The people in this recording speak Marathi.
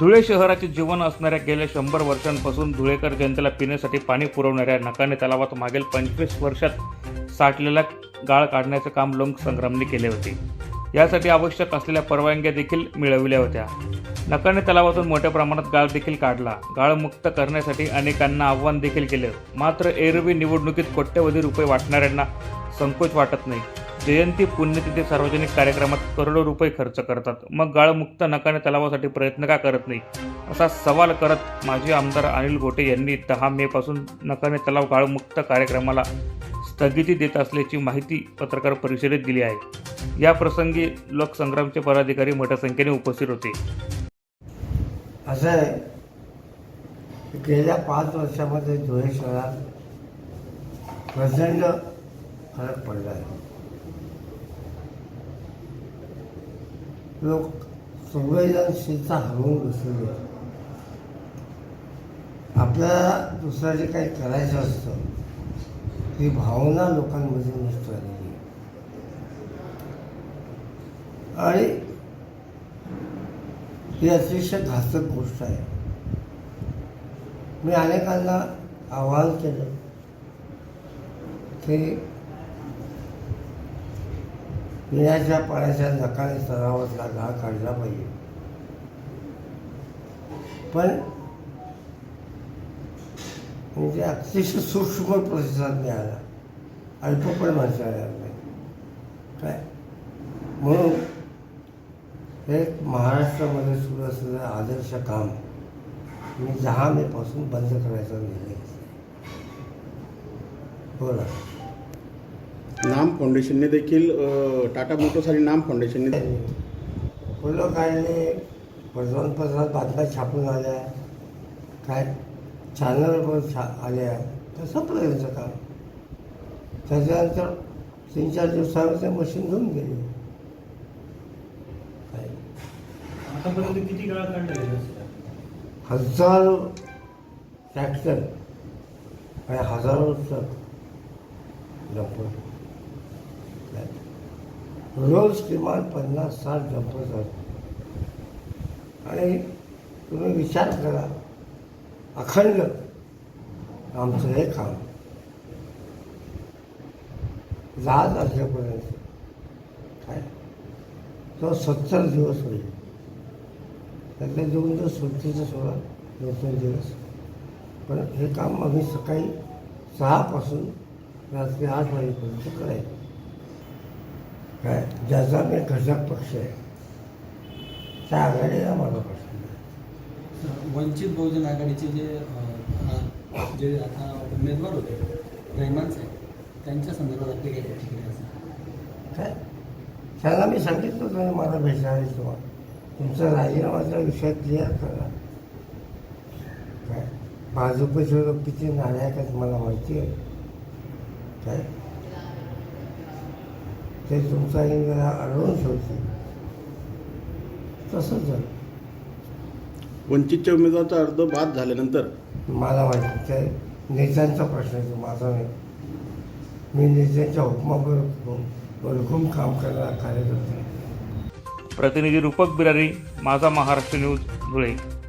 धुळे शहराचे जीवन असणाऱ्या गेल्या शंभर वर्षांपासून धुळेकर जनतेला पिण्यासाठी पाणी पुरवणाऱ्या नकाने तलावात मागील पंचवीस वर्षात साठलेला गाळ काढण्याचे काम लोंग संग्रामने केले होते. यासाठी आवश्यक असलेल्या परवानग्या देखील मिळविल्या होत्या. नकाने तलावातून मोठ्या प्रमाणात गाळ देखील काढला. गाळ मुक्त करण्यासाठी अनेकांना आव्हान देखील केले. मात्र एरवी निवडणुकीत कोट्यवधी रुपये वाटणाऱ्यांना संकोच वाटत नाही. जयंती पुण्यतिथी सार्वजनिक कार्यक्रमात करोडो रुपये खर्च करतात. मग गाळमुक्त नकाने तलावासाठी प्रयत्न का करत नाही? असा सवाल करत माजी आमदार अनिल गोटे यांनी दहा मे पासून नकाने तलाव गाळमुक्त कार्यक्रमाला स्थगिती देत असल्याची माहिती पत्रकार परिषदेत दिली आहे. या प्रसंगी लोकसंग्रामचे पदाधिकारी मोठ्या संख्येने उपस्थित होते. असं आहे गेल्या पाच वर्षामध्ये धुळे शहरात प्रचंड फरक पडला आहे. लोक संवेदनशीलता हरवून बसलेली आहेत. आपल्याला दुसरं जे काही करायचं असतं ती भावना लोकांमध्ये नष्ट झालेली आणि ही अतिशय घातक गोष्ट आहे मी अनेकांना आवाहन केलं की पिण्याच्या पाण्याच्या नकाने तणावातला घा काढला पाहिजे. पण म्हणजे अतिशय सूक्ष्म प्रतिसाद मिळाला. अल्प पण म्हणता येणार नाही. काय? म्हणून हे महाराष्ट्रामध्ये सुरू असलेलं आदर्श काम मी दहा मेपासून बंद करायचा निर्णय घेतला. हो बोला नाम फाउंडेशनने देखील टाटा मोटर्स आणि नाम फाउंडेशनने फुलं काढले वर्तमानपत्रात बातम्या छापून आल्या. काय चॅनलवर छा आल्या. तर संपलं त्यांचं काम. त्याच्यानंतर तीन चार दिवसावर ते मशीन घेऊन गेले. काय? आतापर्यंत किती गाळा काढल्या गेल्या असतील? हजारो ट्रॅक्टर आणि हजारो ट्रक डंपर रोज किमान पन्नास साठ जंप जातात आणि तुम्ही विचार करा अखंड आमचं हे काम. दहा असल्यापर्यंत काय? तो सत्तर दिवस होईल. त्यातले दोन दिवस सुट्टीचं सोळा दोन तीन दिवस. पण हे काम आम्ही सकाळी सहापासून रात्री आठ वाजेपर्यंत करायचं. काय ज्याचा मी घटक पक्ष आहे त्या आघाडीला माझा प्रश्न नाही वंचित बहुजन आघाडीचे जे जे आता उमेदवार होते रहिमान साहेब त्यांच्या संदर्भात आपली काही प्रतिक्रिया असेल? काय? त्यांना मी सांगितलं होतं मला भेटायला तेव्हा तुमचा राजीनामाचा विषय क्लिअर करा. काय? भाजपचे लोक किती नालायक आहेत मला माहिती आहे. काय? ते तुमचा इंदिरा अडवून ठेवतील. तसंच झालं. वंचितच्या उमेदवाराचा अर्ज बाद झाल्यानंतर? मला माहिती ते नेत्यांचा प्रश्न आहे तो माझा नाही. मी नेत्यांच्या हुकमावर बरघूम काम करणारा कार्यकर्ता आहे. प्रतिनिधी रूपक बिरारी माझा महाराष्ट्र न्यूज धुळे.